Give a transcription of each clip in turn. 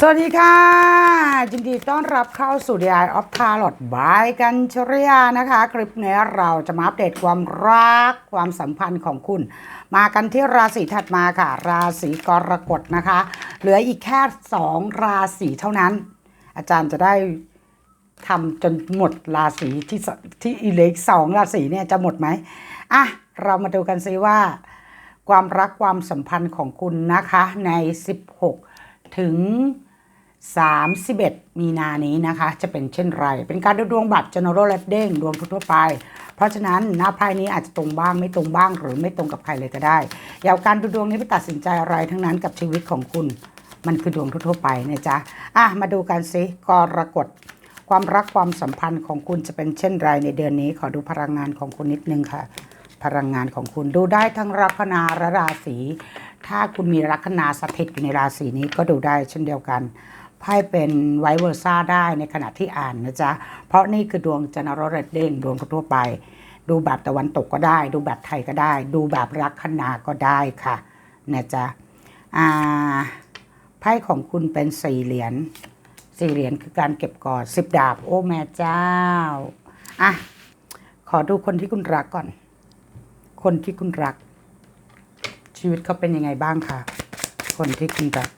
สวัสดีค่ะยินดีต้อนรับเข้าสู่ The Eye of Tarot by กันชริยานะคะ คลิปนี้เราจะมาอัปเดตความรักความสัมพันธ์ของคุณ มากันที่ราศีถัดมาค่ะ ราศีกรกฎนะคะ เหลืออีกแค่ 2 ราศีเท่านั้น อาจารย์จะได้ทำจนหมดราศีที่ที่อีเล็กสองราศีเนี่ยจะหมดไหมอะเรามาดูกันซิว่า ความรักความสัมพันธ์ของคุณนะคะใน 16 ถึง 31 มีนานี้นะคะ จะเป็นเช่นไร เป็นการดูดวงแบัตร general reading ดวงทั่วไป เพราะฉะนั้นหน้าไพ่นี้อาจจะตรงบ้างไม่ตรงบ้าง หรือไม่ตรงกับใครเลยก็ได้ อย่าเอาการดูดวงนี้ไปตัดสินใจอะไรทั้งนั้นกับชีวิตของคุณ มันคือดวงทั่วไปนะจ๊ะอะมาดูกันสิกรกฎความรักความสัมพันธ์ของคุณจะเป็นเช่นไรในเดือนนี้ ขอดูพลังงานของคุณนิดนึงค่ะ พลังงานของคุณดูได้ทั้งลัคนาและราศีถ้าคุณมีลัคนาสถิตอยู่ในราศีนี้ก็ดูได้เช่นเดียวกัน ไพ่เป็นไวเวอร์ซ่าได้ในขณะที่อ่านนะจ๊ะ เพราะนี่คือดวงจันทร์รเด้งดวงทั่วไป ดูแบบตะวันตกก็ได้ ดูแบบไทยก็ได้ ดูแบบลักคนาก็ได้ค่ะนะจ๊ะไพ่ของคุณเป็นสี่เหรียญสี่เหรียญคือการเก็บกอดสิบดาบ โอ้แม่เจ้าอะขอดูคนที่คุณรักก่อน คนที่คุณรัก ชีวิตเขาเป็นยังไงบ้างคะคนที่คุณรัก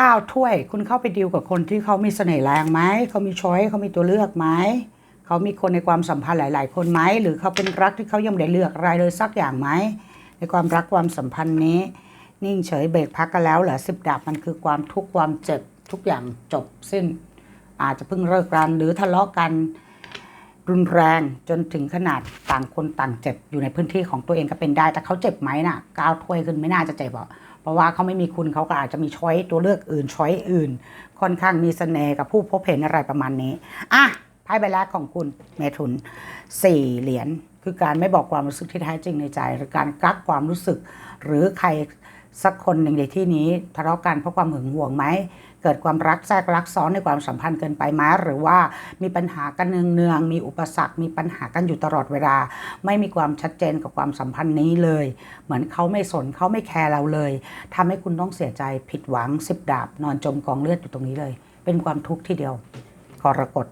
ก้าถ้วย คุณเข้าไปดีลกับคนที่เขามีเสน่ห์แรงไหมเขามีช้อยเขามีตัวเลือกไหมเขามีคนในความสัมพันธ์หลาย ๆ คนไหมหรือเขาเป็นรักที่เขายังไม่ได้เลือกอะไรเลยสักอย่างไหมในความรักความสัมพันธ์นี้ นิ่งเฉยเบรกพักกันแล้วเหรอสิบดาบมันคือความทุกข์ความเจ็บทุกอย่างจบสิ้น อาจจะเพิ่งเลิกกันหรือทะเลาะกันรุนแรงจนถึงขนาดต่างคนต่างเจ็บอยู่ในพื้นที่ของตัวเองก็เป็นได้ แต่เขาเจ็บไหมน่ะก้าวถ้วยขึ้นไม่น่าจะเจ็บหรอก เพราะว่าเขาไม่มีคุณเขาก็อาจจะมีช้อยตัวเลือกอื่นช้อยอื่น ค่อนข้างมีเสน่ห์กับผู้พบเห็นอะไรประมาณนี้อะไพ่ใบแรกของคุณเมถุนสี่เหรียญคือการไม่บอกความรู้สึกที่แท้จริงในใจ หรือการกักความรู้สึก หรือใครสักคนหนึ่งในที่นี้ทะเลาะกันเพราะความหึงหวงไหม เกิดความรักแทรกรักซ้อนในความสัมพันธ์เกินไปไหมหรือว่ามีปัญหากันเนืองๆมีอุปสรรค มีปัญหากันอยู่ตลอดเวลา ไม่มีความชัดเจนกับความสัมพันธ์นี้เลย เหมือนเขาไม่สนเขาไม่แคร์เราเลยทำให้คุณต้องเสียใจผิดหวังสิบดาบ นอนจมกองเลือดอยู่ตรงนี้เลย เป็นความทุกข์ที่เดียวกรกฎ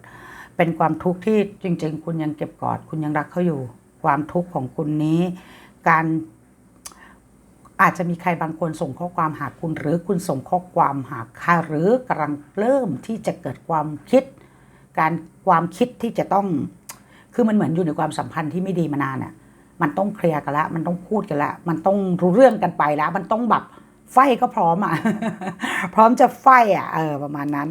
เป็นความทุกข์ที่จริง ๆ คุณยังเก็บกอด คุณยังรักเขาอยู่ ความทุกข์ของคุณนี้ การ อาจจะมีใครบางคนส่งข้อความหาคุณ หรือคุณส่งข้อความหาใครหรือกำลังเริ่มที่จะเกิดความคิด การความคิดที่จะต้อง คือมันเหมือนอยู่ในความสัมพันธ์ที่ไม่ดีมานานอะมันต้องเคลียร์กันล้วมันต้องพูดกันล้วมันต้องรู้เรื่องกันไปแล้วมันต้องแบบไฟก็พร้อมอะ พร้อมจะไฟอะ เออ ประมาณนั้น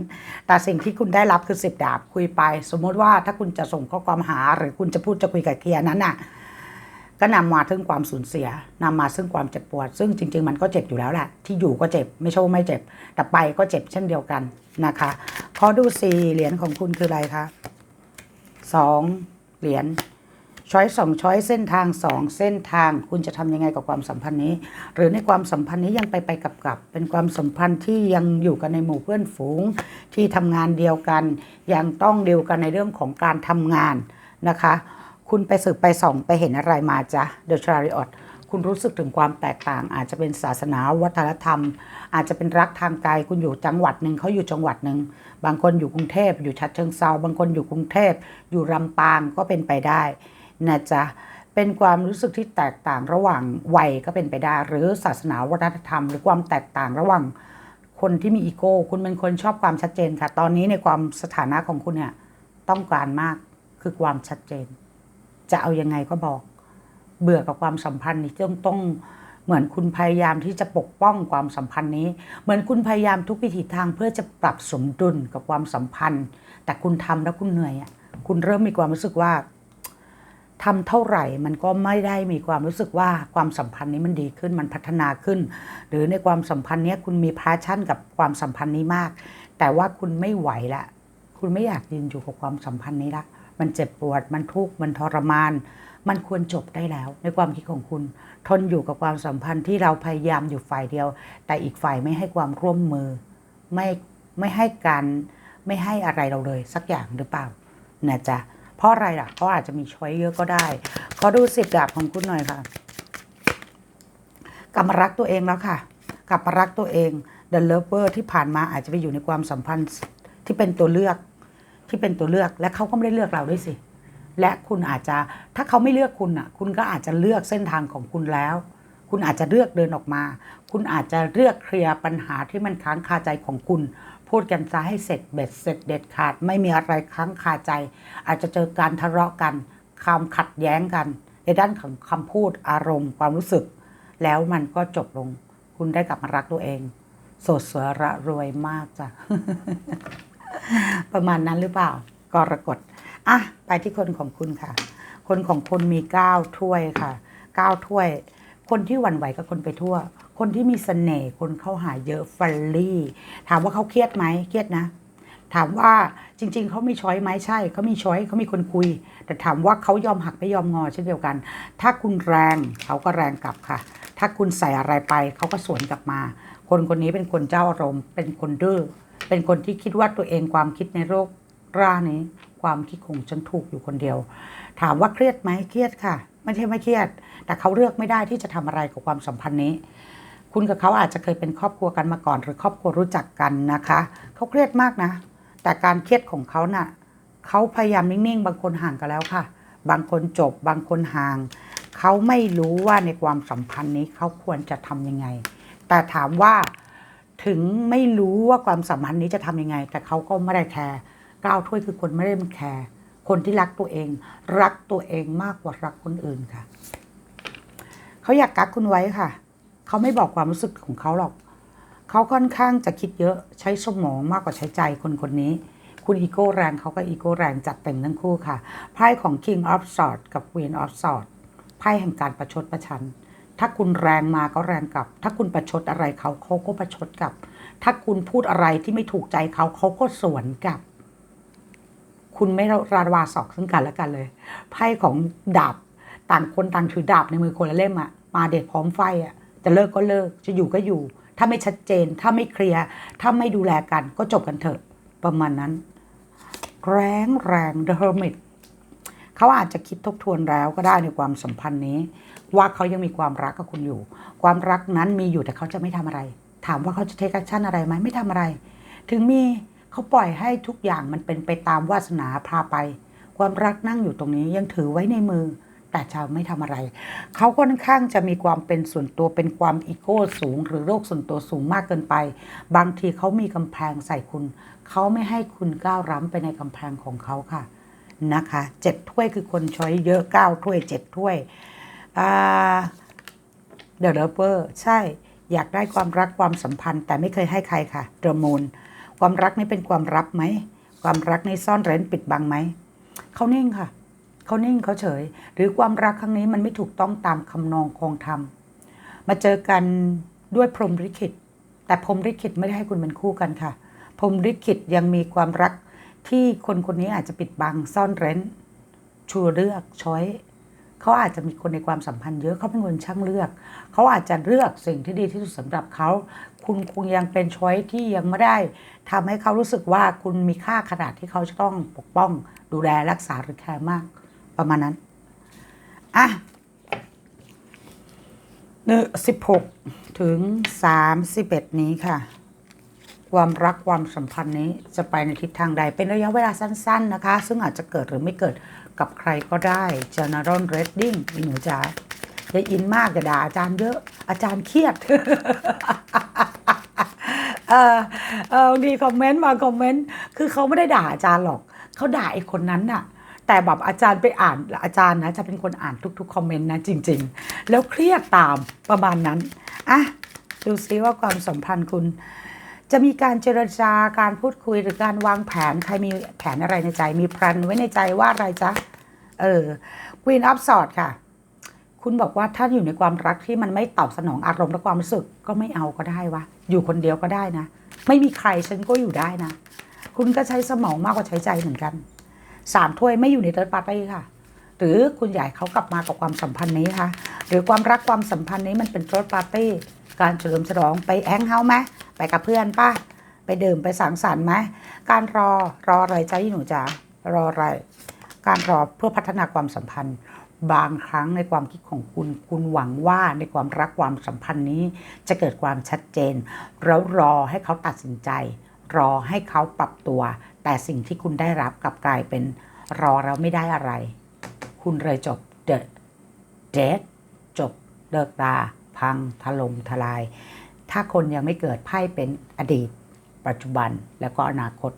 แต่สิ่งที่คุณได้รับคือสิบดาบคุยไป สมมติว่าถ้าคุณจะส่งข้อความหา หรือคุณจะพูดจะคุยกับเคลียร์นั้นอะ ก็นำมาถึงความสูญเสียนำมาซึ่งความเจ็บปวด ซึ่งจริง ๆ มันก็เจ็บอยู่แล้วแหละที่อยู่ก็เจ็บไม่ใช่ว่าไม่เจ็บ แต่ไปก็เจ็บเช่นเดียวกันนะคะขอดูสี่เหรียญของคุณคืออะไรคะสองเหรียญช้อยสองช้อยเส้นทางสองเส้นทางคุณจะทำยังไงกับความสัมพันธ์นี้ หรือในความสัมพันธ์นี้ยังไปไปกับกับ เป็นความสัมพันธ์ที่ยังอยู่กันในหมู่เพื่อนฝูงที่ทำงานเดียวกัน ยังต้องเดียวกันในเรื่องของการทำงานนะคะ คุณไปสืบไปส่องไปเห็นอะไรมาจ๊ะ The Chariot คุณรู้สึกถึงความแตกต่าง อาจจะเป็นศาสนาวัฒนธรรม อาจจะเป็นรักทางไกลคุณอยู่จังหวัดหนึ่งเขาอยู่จังหวัดหนึ่งบางคนอยู่กรุงเทพอยู่ชัดเชิงเซาบางคนอยู่กรุงเทพอยู่ลำปางก็เป็นไปได้นะจ๊ะเป็นความรู้สึกที่แตกต่างระหว่างวัยก็เป็นไปได้ หรือศาสนาวัฒนธรรม หรือความแตกต่างระหว่างคนที่มีอีโก้ คุณเป็นคนชอบความชัดเจนค่ะ ตอนนี้ในความสถานะของคุณเนี่ยต้องการมากคือความชัดเจน จะเอายังไงก็บอก เบื่อกับความสัมพันธ์นี้ต้องต้องเหมือนคุณพยายามที่จะปกป้องความสัมพันธ์นี้ เหมือนคุณพยายามทุกวิถีทางเพื่อจะปรับสมดุลกับความสัมพันธ์ แต่คุณทำแล้วคุณเหนื่อยอะคุณเริ่มมีความรู้สึกว่าทำเท่าไหร่มันก็ไม่ได้มีความรู้สึกว่าความสัมพันธ์นี้มันดีขึ้นมันพัฒนาขึ้น หรือในความสัมพันธ์เนี้ยคุณมีพาชั่นกับความสัมพันธ์นี้มาก แต่ว่าคุณไม่ไหวละ คุณไม่อยากยืนอยู่กับความสัมพันธ์นี้ละ มันเจ็บปวด มันทุกข์ มันทรมาน มันควรจบได้แล้ว ในความคิดของคุณ ทนอยู่กับความสัมพันธ์ที่เราพยายามอยู่ฝ่ายเดียว แต่อีกฝ่ายไม่ให้ความร่วมมือ ไม่ไม่ให้การไม่ให้อะไรเราเลย สักอย่างหรือเปล่านะจ๊ะเพราะอะไรล่ะเพราอาจจะมีช้อยเยอะก็ได้ ขอดูสิบดาบของคุณหน่อยค่ะกลับมารักตัวเองแล้วค่ะ กลับมารักตัวเอง The Lover ที่ผ่านมาอาจจะไปอยู่ในความสัมพันธ์ที่เป็นตัวเลือก ที่เป็นตัวเลือกและเขาก็ไม่ได้เลือกเราด้วยสิ และคุณอาจจะถ้าเขาไม่เลือกคุณอะ คุณก็อาจจะเลือกเส้นทางของคุณแล้ว คุณอาจจะเลือกเดินออกมา คุณอาจจะเลือกเคลียร์ปัญหาที่มันค้างคาใจของคุณ พูดกันซะให้เสร็จเบ็ดเสร็จเด็ดขาด ไม่มีอะไรค้างคาใจ อาจจะเจอการทะเลาะกันคำขัดแย้งกัน ในด้านของคำพูดอารมณ์ ความรู้สึก แล้วมันก็จบลง คุณได้กลับมารักตัวเอง โสดสวยระรวยมากจ้ะ ประมาณนั้นหรือเปล่ากรกฎอะไปที่คนของคุณค่ะ คนของคุณมีเก้าถ้วยค่ะเก้าถ้วย คนที่หวั่นไหวกับคนไปทั่ว คนที่มีเสน่ห์คนเข้าหาเยอะฟัลลี่ถามว่าเขาเครียดไหมเครียดนะ ถามว่าจริง ๆเขามีช้อยไหมใช่เขามีช้อยเขามีคนคุย แต่ถามว่าเขายอมหักไม่ยอมงอเช่นเดียวกัน ถ้าคุณแรงเขาก็แรงกลับค่ะ ถ้าคุณใส่อะไรไปเขาก็สวนกลับมา คนคนนี้เป็นคนเจ้าอารมณ์เป็นคนดื้อ เป็นคนที่คิดว่าตัวเองความคิดในโลกร่านี้ ความคิดของฉันถูกอยู่คนเดียว ถามว่าเครียดไหมเครียดค่ะ ไม่ใช่ไม่เครียด แต่เขาเลือกไม่ได้ที่จะทำอะไรกับความสัมพันธ์นี้ คุณกับเขาอาจจะเคยเป็นครอบครัวกันมาก่อน หรือครอบครัวรู้จักกันนะคะ เขาเครียดมากนะ แต่การเครียดของเขาน่ะเขาพยายามนิ่งๆ บางคนห่างกันแล้วค่ะ บางคนจบบางคนห่าง เขาไม่รู้ว่าในความสัมพันธ์นี้เขาควรจะทำยังไง แต่ถามว่า ถึงไม่รู้ว่าความสัมพันธ์นี้จะทำยังไง แต่เขาก็ไม่ได้แคร์ก้าวถ้วยคือคนไม่ได้มาแคร์คนที่รักตัวเอง รักตัวเองมากกว่ารักคนอื่นค่ะ เขาอยากกักคุณไว้ค่ะ เขาไม่บอกความรู้สึกของเขาหรอก เขาค่อนข้างจะคิดเยอะใช้สมองมากกว่าใช้ใจคนคนนี้ คุณอีโก้แรงเขาก็อีโก้แรงจัดเต็มทั้งคู่ค่ะไพ่ของ King of Swords กับ Queen of Swords ไพ่แห่งการประชดประชัน ถ้าคุณแรงมาก็แรงกลับ ถ้าคุณประชดอะไรเขาเขาก็ประชดกลับ ถ้าคุณพูดอะไรที่ไม่ถูกใจเขาเขาก็สวนกลับ คุณไม่ราวาศอกซึ่งกันและกันเลยไพ่ของดาบต่างคนต่างถือดาบในมือคนละเล่มอะมาเด็ดพร้อมไฟอะจะเลิกก็เลิกจะอยู่ก็อยู่ ถ้าไม่ชัดเจน ถ้าไม่เคลียร์ถ้าไม่ดูแลกันก็จบกันเถอะ ประมาณนั้น แรงแรง The Hermit เขาอาจจะคิดทบทวนแล้วก็ได้ในความสัมพันธ์นี้ ว่าเขายังมีความรักกับคุณอยู่ ความรักนั้นมีอยู่แต่เขาจะไม่ทำอะไร ถามว่าเขาจะเทคแอคชั่นอะไรไหมไม่ทำอะไร ถึงมีเขาปล่อยให้ทุกอย่างมันเป็นไปตามวาสนาพาไป ความรักนั่งอยู่ตรงนี้ยังถือไว้ในมือ แต่จะไม่ทำอะไร เขาค่อนข้างจะมีความเป็นส่วนตัวเป็นความอีโก้สูง หรือโรคส่วนตัวสูงมากเกินไป บางทีเขามีกำแพงใส่คุณ เขาไม่ให้คุณก้าวร้ำไปในกำแพงของเขาค่ะ นะคะเจ็ดถ้วยคือคนช้อยเยอะเก้าถ้วยเจ็ดถ้วยเดอะเลเวอร์ใช่อยากได้ความรักความสัมพันธ์ แต่ไม่เคยให้ใครค่ะเดอะมูนความรักนี่เป็นความลับไหม ความรักในซ่อนเร้นปิดบังไหมเขานิ่งค่ะเขานิ่งเขาเฉย หรือความรักครั้งนี้มันไม่ถูกต้องตามคำนองคงธรรมมาเจอกันด้วยพรหมลิขิตแต่พรหมลิขิตไม่ได้ให้คุณเป็นคู่กันค่ะ พรหมลิขิตยังมีความรัก ที่คนคนนี้อาจจะปิดบังซ่อนเร้นชูเลือกช้อยเขาอาจจะมีคนในความสัมพันธ์เยอะเขาเป็นคนช่างเลือก เขาอาจจะเลือกสิ่งที่ดีที่สุดสำหรับเขา คุณคงยังเป็นช้อยที่ยังไม่ได้ทำให้เขารู้สึกว่าคุณมีค่าขนาดที่เขาจะต้องปกป้อง ดูแลรักษาหรือแคร์มาก ประมาณนั้นอะหนึ่งสิบหกถึงสามสิบเอ็ดนี้ค่ะ ความรักความสัมพันธ์นี้จะไปในทิศทางใด เป็นระยะเวลาสั้น ๆนะคะ ซึ่งอาจจะเกิดหรือไม่เกิดกับใครก็ได้ General Reading มีหนูจ๋าอย่าอินมากอย่าด่าอาจารย์เยอะอาจารย์เครียดเออเออดีคอมเมนต์มาคอมเมนต์คือเขาไม่ได้ด่าอาจารย์หรอกเขาด่าไอ้คนนั้นน่ะ แต่แบบอาจารย์ไปอ่านอาจารย์นะจะเป็นคนอ่านทุกๆคอมเมนต์นะจริง ๆ แล้วเครียดตามประมาณนั้นอะดูซิว่าความสัมพันธ์คุณ จะมีการเจรจาการพูดคุยหรือการวางแผนใครมีแผนอะไรในใจ มีแพลนไว้ในใจว่าอะไรจ๊ะ เออ Queen of Swords ค่ะ คุณบอกว่าถ้าอยู่ในความรักที่มันไม่ตอบสนองอารมณ์และความรู้สึกก็ไม่เอาก็ได้วะอยู่คนเดียวก็ได้นะ ไม่มีใครฉันก็อยู่ได้นะ คุณก็ใช้สมองมากกว่าใช้ใจเหมือนกันสามถ้วยไม่อยู่ในเติร์ดปาร์ตี้ค่ะ หรือคุณใหญ่เขากลับมากับความสัมพันธ์นี้ค่ะ หรือความรักความสัมพันธ์นี้มันเป็นเติร์ดปาร์ตี้ การเฉลิมฉลองไปแองเฮาไหมไปกับเพื่อนป้าไปดื่มไปสังสรรค์ไหมการรอรออะไรใจหนูจ๋ารออะไร การรอเพื่อพัฒนาความสัมพันธ์ บางครั้งในความคิดของคุณ คุณหวังว่าในความรักความสัมพันธ์นี้ จะเกิดความชัดเจน แล้วรอให้เขาตัดสินใจ รอให้เขาปรับตัว แต่สิ่งที่คุณได้รับกลับกลายเป็นรอแล้วไม่ได้อะไร คุณเลยจบเดอะเดทจบเลิกรา พังถล่มทลาย ถ้าคนยังไม่เกิดไพ่เป็นอดีต ปัจจุบันแล้วก็อนาคต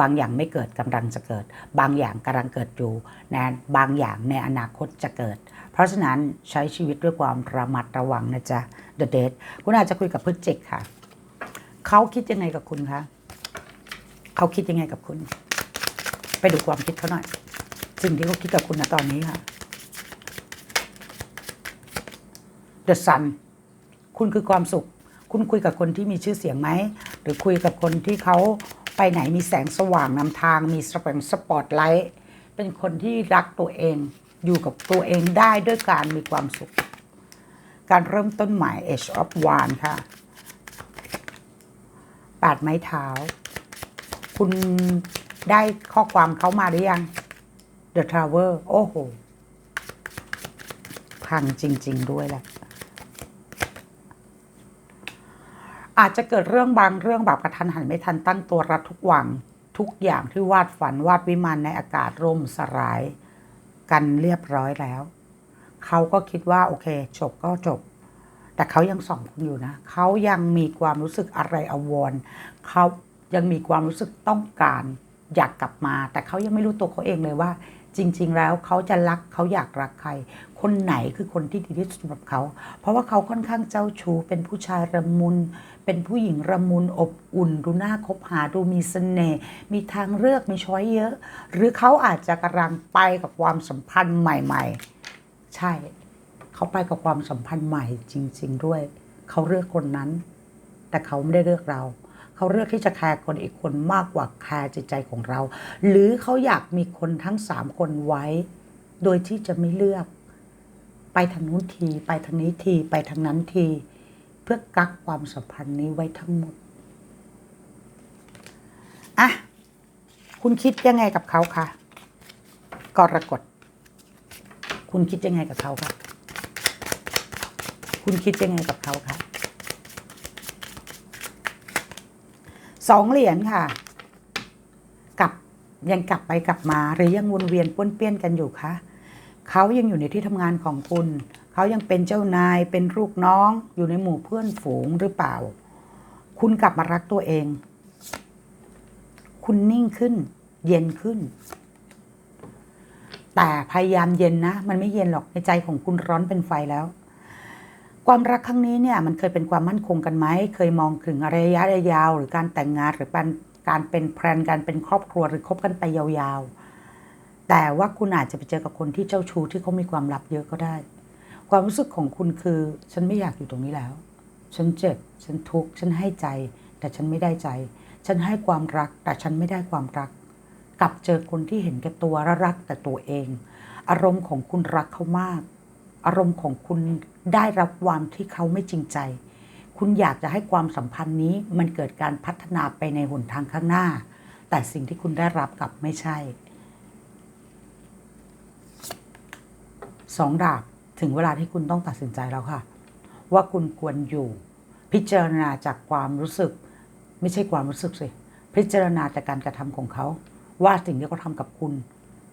บางอย่างไม่เกิดกำลังจะเกิด บางอย่างกำลังเกิดอยู่นะบางอย่างในอนาคตจะเกิด เพราะฉะนั้นใช้ชีวิตด้วยความระมัดระวังนะจ๊ะ The Date คุณอาจจะคุยกับพฤศจิกค่ะเขาคิดยังไงกับคุณคะเขาคิดยังไงกับคุณ ไปดูความคิดเขาหน่อย สิ่งที่เขาคิดกับคุณนะตอนนี้ค่ะ The Sun คุณคือความสุข คุณคุยกับคนที่มีชื่อเสียงไหม หรือคุยกับคนที่เขาไปไหนมีแสงสว่างนำทาง มีสปงสปอตไลท์ เป็นคนที่รักตัวเอง อยู่กับตัวเองได้ด้วยการมีความสุข การเริ่มต้นใหม่ Age of One ค่ะปาดไม้เท้า คุณได้ข้อความเขามาหรือยัง The Tower โอ้โห พังจริง ๆ ด้วยแหละ อาจจะเกิดเรื่องบางเรื่องแบบกระทันหันไม่ทันตั้งตัวรัดทุกหวัง ทุกอย่างที่วาดฝันวาดวิมานในอากาศร่มสลาย กันเรียบร้อยแล้ว เขาก็คิดว่าโอเค จบก็จบ แต่เขายังส่องคุณอยู่นะเขายังมีความรู้สึกอะไรอาวรเขายังมีความรู้สึกต้องการอยากกลับมา แต่เขายังไม่รู้ตัวเขาเองเลยว่า จริง ๆ แล้วเขาจะรักเขาอยากรักใคร คนไหนคือคนที่ดีที่สุดสำหรับเขา เพราะว่าเขาค่อนข้างเจ้าชู้เป็นผู้ชายระมุน เป็นผู้หญิงระมุนอบอุ่น ดูน่าคบหาดูมีเสน่ห์มีทางเลือกมีช้อยเยอะ หรือเขาอาจจะกำลังไปกับความสัมพันธ์ใหม่ ๆ ใช่ เขาไปกับความสัมพันธ์ใหม่จริง ๆ ด้วย เขาเลือกคนนั้น แต่เขาไม่ได้เลือกเราเขาเลือกที่จะแคร์คนอีกคนมากกว่าแคร์จิตใจของเรา หรือเขาอยากมีคนทั้งสามคนไว้ โดยที่จะไม่เลือก ไปทางนู้นที ไปทางนี้ที ไปทางนั้นที พื่อกักความสัมพันธ์นี้ไว้ทั้งหมด อะ คุณคิดยังไงกับเขาคะกรกฎคุณคิดยังไงกับเขาคะคุณคิดยังไงกับเขาคะสองเหรียญค่ะ กลับยังกลับไปกลับมา หรือยังวนเวียนป้วนเปี้ยนกันอยู่คะเขายังอยู่ในที่ทำงานของคุณ เขายังเป็นเจ้านายเป็นลูกน้องอยู่ในหมู่เพื่อนฝูงหรือเปล่า คุณกลับมารักตัวเอง คุณนิ่งขึ้น เย็นขึ้น แต่พยายามเย็นนะ มันไม่เย็นหรอกในใจของคุณร้อนเป็นไฟแล้ว ความรักครั้งนี้เนี่ย มันเคยเป็นความมั่นคงกันไหมเคยมองถึงระยะยาว หรือการแต่งงานหรือการการเป็นแพลนการเป็นครอบครัวหรือคบกันไปยาวๆแต่ว่าคุณอาจจะไปเจอกับคนที่เจ้าชู้ที่เขามีความลับเยอะก็ได้ ความรู้สึกของคุณคือ ฉันไม่อยากอยู่ตรงนี้แล้ว ฉันเจ็บ ฉันทุกข์ ฉันให้ใจ แต่ฉันไม่ได้ใจ ฉันให้ความรัก แต่ฉันไม่ได้ความรัก กลับเจอคนที่เห็นแก่ตัวและรักแต่ตัวเอง อารมณ์ของคุณรักเขามาก อารมณ์ของคุณได้รับความที่เขาไม่จริงใจ คุณอยากจะให้ความสัมพันธ์นี้มันเกิดการพัฒนาไปในหนทางข้างหน้า แต่สิ่งที่คุณได้รับกลับไม่ใช่สองดาบ ถึงเวลาที่คุณต้องตัดสินใจแล้วค่ะ ว่าคุณควรอยู่ พิจารณาจากความรู้สึก ไม่ใช่ความรู้สึกสิพิจารณาจากการกระทำของเขา ว่าสิ่งที่เขาทำกับคุณ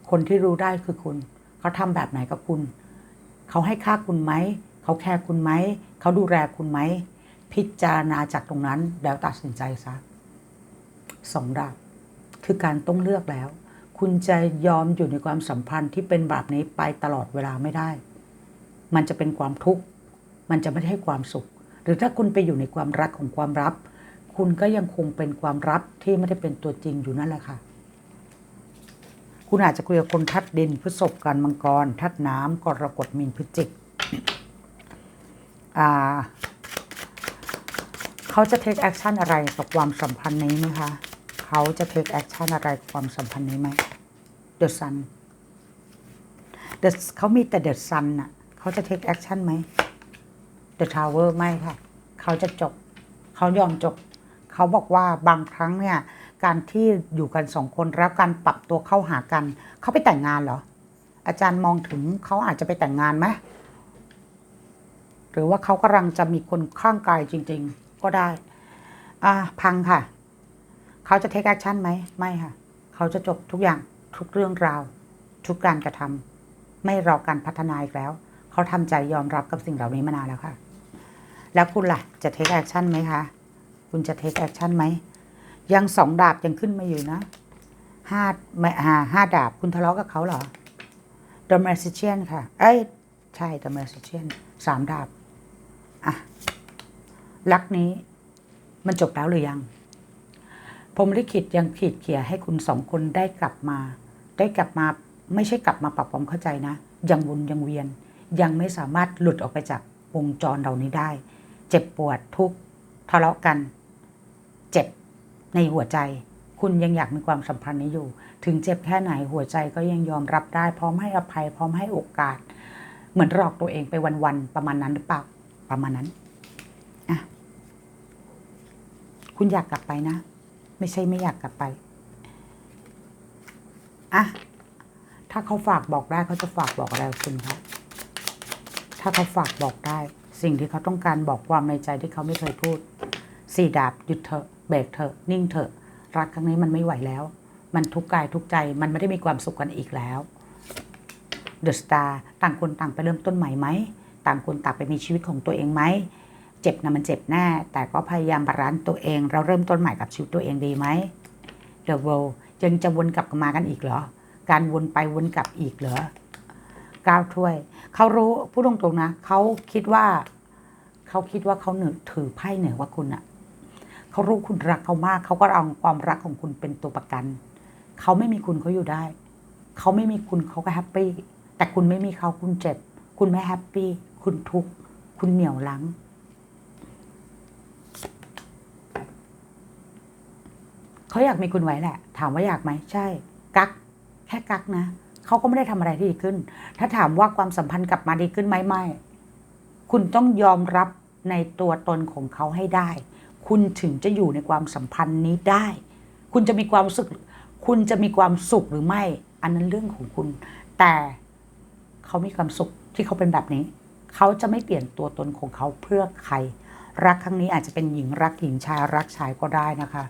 คนที่รู้ได้คือคุณ เขาทำแบบไหนกับคุณ เขาให้ค่าคุณไหม เขาแคร์คุณไหม เขาดูแลคุณไหม พิจารณาจากตรงนั้นแล้วตัดสินใจซะสองดาบคือการต้องเลือกแล้ว คุณจะยอมอยู่ในความสัมพันธ์ที่เป็นแบบนี้ไปตลอดเวลาไม่ได้ มันจะเป็นความทุกข์ มันจะไม่ให้ความสุข หรือถ้าคุณไปอยู่ในความรักของความลับ คุณก็ยังคงเป็นความลับที่ไม่ได้เป็นตัวจริงอยู่นั่นแหละค่ะ คุณอาจจะคุยกับคนทัดดินพฤษภกันมังกร ทัดน้ำกรกฎมีนพฤจิกอ่าเขาจะ take action อะไรกับความสัมพันธ์นี้ไหมคะ เขาจะ take action อะไรกับความสัมพันธ์นี้ไหม The Sun The เขามีแต่ The Sun น่ะ เขาจะ take action ไหม The Tower ไม่ค่ะ เขาจะจบ เขายอมจบ เขาบอกว่าบางครั้งเนี่ย การที่อยู่กันสองคนแล้วการปรับตัวเข้าหากัน เขาไปแต่งงานเหรอ อาจารย์มองถึงเขาอาจจะไปแต่งงานไหมหรือว่าเขากำลังจะมีคนข้างกายจริง ๆ ก็ได้ อ่า พังค่ะ เขาจะเทคแอคชั่นไหม ไม่ค่ะ เขาจะจบทุกอย่างทุกเรื่องราว ทุกการกระทำไม่รอการพัฒนาอีกแล้ว เขาทำใจยอมรับกับสิ่งเหล่านี้มานานแล้วค่ะ แล้วคุณล่ะ จะเทคแอคชั่นไหมคะ คุณจะเทคแอคชั่นไหม ยังสองดาบยังขึ้นมาอยู่นะห้าไม่ห้าห้าดาบคุณทะเลาะกับเขาเหรอ The Magician ค่ะ เอ้ย ใช่ The Magician สามดาบ อะ รักนี้มันจบแล้วหรือยัง ผมลิขิตยังขีดเขียให้คุณสองคนได้กลับมา ได้กลับมาไม่ใช่กลับมาปรับความเข้าใจนะ ยังวนยังเวียน ยังไม่สามารถหลุดออกไปจากวงจรเหล่านี้ได้ เจ็บปวดทุกทะเลาะกัน เจ็บในหัวใจ คุณยังอยากมีความสัมพันธ์นี้อยู่ ถึงเจ็บแค่ไหนหัวใจก็ยังยอมรับได้ พร้อมให้อภัย พร้อมให้โอกาส เหมือนหลอกตัวเองไปวันๆประมาณนั้นหรือเปล่าประมาณนั้นอะคุณอยากกลับไปนะ ไม่ใช่ไม่อยากกลับไปอะถ้าเขาฝากบอกได้เขาจะฝากบอกอะไรคุณครับ ถ้าเขาฝากบอกได้ สิ่งที่เขาต้องการบอกความในใจที่เขาไม่เคยพูดสี่ดาบหยุดเถอะเบรกเถอะนิ่งเถอะรักครั้งนี้มันไม่ไหวแล้ว มันทุกกายทุกใจมันไม่ได้มีความสุขกันอีกแล้วเดอะสตาร์ต่างคนต่างไปเริ่มต้นใหม่ไหมต่างคนต่างไปมีชีวิตของตัวเองไหมเจ็บนะมันเจ็บแน่ แต่ก็พยายามบาลานซ์ตัวเอง เราเริ่มต้นใหม่กับชีวิตตัวเองดีไหมเดอะเวลยังจะวนกลับมากันอีกเหรอ การวนไปวนกลับอีกเหรอ ก้าวถ้วย เขารู้พูดตรงๆนะเขาคิดว่าเขาคิดว่าเขาเหนือถือไพ่เหนือกว่าคุณอะเขารู้คุณรักเขามาก เขาก็เอาความรักของคุณเป็นตัวประกัน เขาไม่มีคุณเขาอยู่ได้ เขาไม่มีคุณเขาก็แฮปปี้ แต่คุณไม่มีเขาคุณเจ็บ คุณไม่แฮปปี้ คุณทุกข์ คุณเหนียวลังเขาอยากมีคุณไว้แหละ ถามว่าอยากไหม ใช่ กัก แค่กักนะ เขาก็ไม่ได้ทำอะไรที่ดีขึ้น ถ้าถามว่าความสัมพันธ์กลับมาดีขึ้นไหมไม่ คุณต้องยอมรับในตัวตนของเขาให้ได้ คุณถึงจะอยู่ในความสัมพันธ์นี้ได้ คุณจะมีความรู้สึกคุณจะมีความสุขหรือไม่ อันนั้นเรื่องของคุณ แต่เขามีความสุขที่เขาเป็นแบบนี้ เขาจะไม่เปลี่ยนตัวตนของเขาเพื่อใคร รักครั้งนี้อาจจะเป็นหญิงรักหญิงชายรักชายก็ได้นะคะ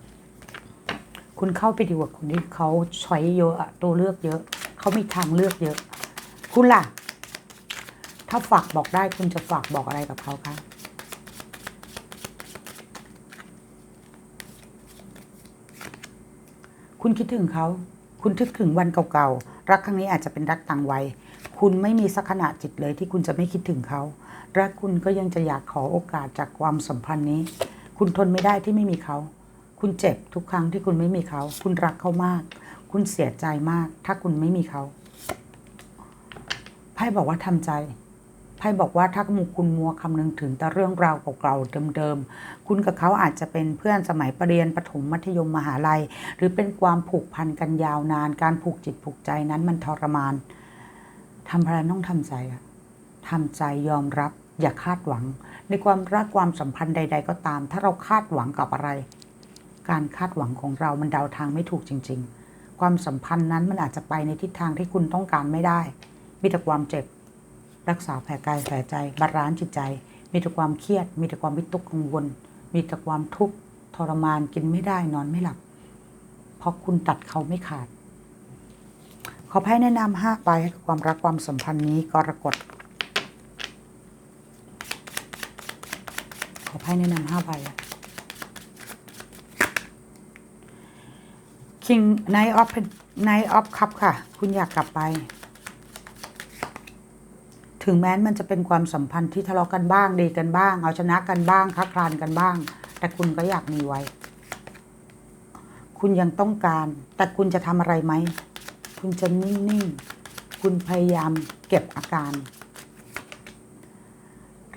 คุณเข้าไปดีกว่าคนที่เขาใช้เยอะตัวเลือกเยอะ เขามีทางเลือกเยอะ คุณล่ะ ถ้าฝากบอกได้คุณจะฝากบอกอะไรกับเขาคะคุณคิดถึงเขา คุณนึกถึงวันเก่าๆ รักครั้งนี้อาจจะเป็นรักต่างวัย คุณไม่มีสักขณะจิตเลยที่คุณจะไม่คิดถึงเขารักคุณก็ยังจะอยากขอโอกาสจากความสัมพันธ์นี้ คุณทนไม่ได้ที่ไม่มีเขา คุณเจ็บทุกครั้งที่คุณไม่มีเขา คุณรักเขามาก คุณเสียใจมาก ถ้าคุณไม่มีเขาไพ่บอกว่าทำใจไพ่บอกว่าถ้าคุณมัวคำนึงถึงแต่เรื่องราวเก่าๆเดิมๆ คุณกับเขาอาจจะเป็นเพื่อนสมัยประเรียนประถมมัธยมมหาลัย หรือเป็นความผูกพันกันยาวนาน การผูกจิตผูกใจนั้นมันทรมานทำอะไรต้องทำใจอะทำใจยอมรับ อย่าคาดหวัง ในความรักความสัมพันธ์ใด ๆ ก็ตาม ถ้าเราคาดหวังกับอะไร การคาดหวังของเรามันเดาทางไม่ถูกจริง ๆ ความสัมพันธ์นั้นมันอาจจะไปในทิศทางที่คุณต้องการไม่ได้ มีแต่ความเจ็บ รักษาแผลกายแผลใจบาลานจิตใจ มีแต่ความเครียด มีแต่ความวิตกกังวล มีแต่ความทุกข์ทรมานกินไม่ได้นอนไม่หลับ เพราะคุณตัดเขาไม่ขาด ขอให้แนะนำห้าไปให้กับความรักความสัมพันธ์นี้กรกฎขอให้แนะนำห้าใบอะ King Knight of Knight of Cup ค่ะ คุณอยากกลับไป ถึงแม้มันจะเป็นความสัมพันธ์ที่ทะเลาะกันบ้างดีกันบ้าง เอาชนะกันบ้างคัดคลานกันบ้าง แต่คุณก็อยากมีไว้ คุณยังต้องการ แต่คุณจะทำอะไรไหม คุณจะนิ่งๆ คุณพยายามเก็บอาการ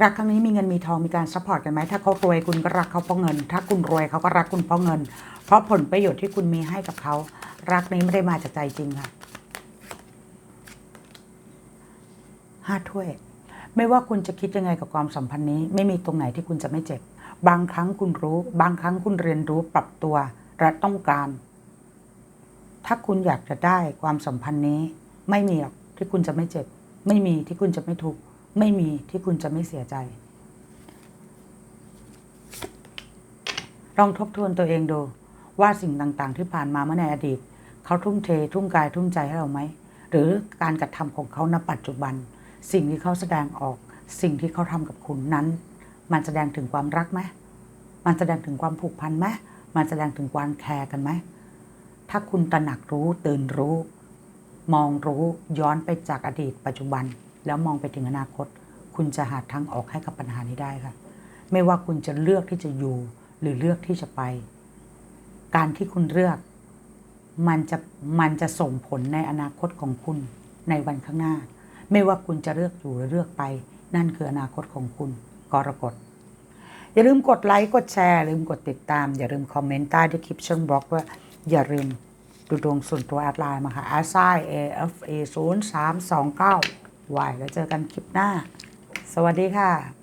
รักครั้งนี้มีเงินมีทองมีการซัพพอร์ตกันไหมถ้าเขารวยคุณก็รักเขาเพราะเงิน ถ้าคุณรวยเขาก็รักคุณเพราะเงิน เพราะผลประโยชน์ที่คุณมีให้กับเขา รักนี้ไม่ได้มาจากใจจริงค่ะห้าถ้วย ไม่ว่าคุณจะคิดยังไงกับความสัมพันธ์นี้ ไม่มีตรงไหนที่คุณจะไม่เจ็บ บางครั้งคุณรู้ บางครั้งคุณเรียนรู้ปรับตัวและต้องการ ถ้าคุณอยากจะได้ความสัมพันธ์นี้ ไม่มีหรอกที่คุณจะไม่เจ็บ ไม่มีที่คุณจะไม่ทุกข์ไม่มีที่คุณจะไม่เสียใจลองทบทวนตัวเองดู ว่าสิ่งต่างๆ ที่ผ่านมาเมื่อในอดีต เขาทุ่มเท ทุ่มกายทุ่มใจให้เราไหม หรือการกระทำของเขาณปัจจุบัน สิ่งที่เขาแสดงออก สิ่งที่เขาทำกับคุณนั้น มันแสดงถึงความรักไหมมันแสดงถึงความผูกพันไหมมันแสดงถึงความแคร์กันไหมถ้าคุณตระหนักรู้ตื่นรู้ มองรู้ย้อนไปจากอดีต ปัจจุบัน แล้วมองไปถึงอนาคต คุณจะหาทางออกให้กับปัญหานี้ได้ค่ะ ไม่ว่าคุณจะเลือกที่จะอยู่หรือเลือกที่จะไป การที่คุณเลือก มันจะมันจะส่งผลในอนาคตของคุณในวันข้างหน้า ไม่ว่าคุณจะเลือกอยู่หรือเลือกไป นั่นคืออนาคตของคุณกรกฎอย่าลืมกดไลค์กดแชร์ลืมกดติดตาม อย่าลืมคอมเมนต์ใต้ที่คลิปช่องบล็อกว่าอย่าลืมดูดวงส่วนตัวแอดไลน์มาค่ะ a s i a f a 0 3 2 9 y แล้วเจอกันคลิปหน้า สวัสดีค่ะ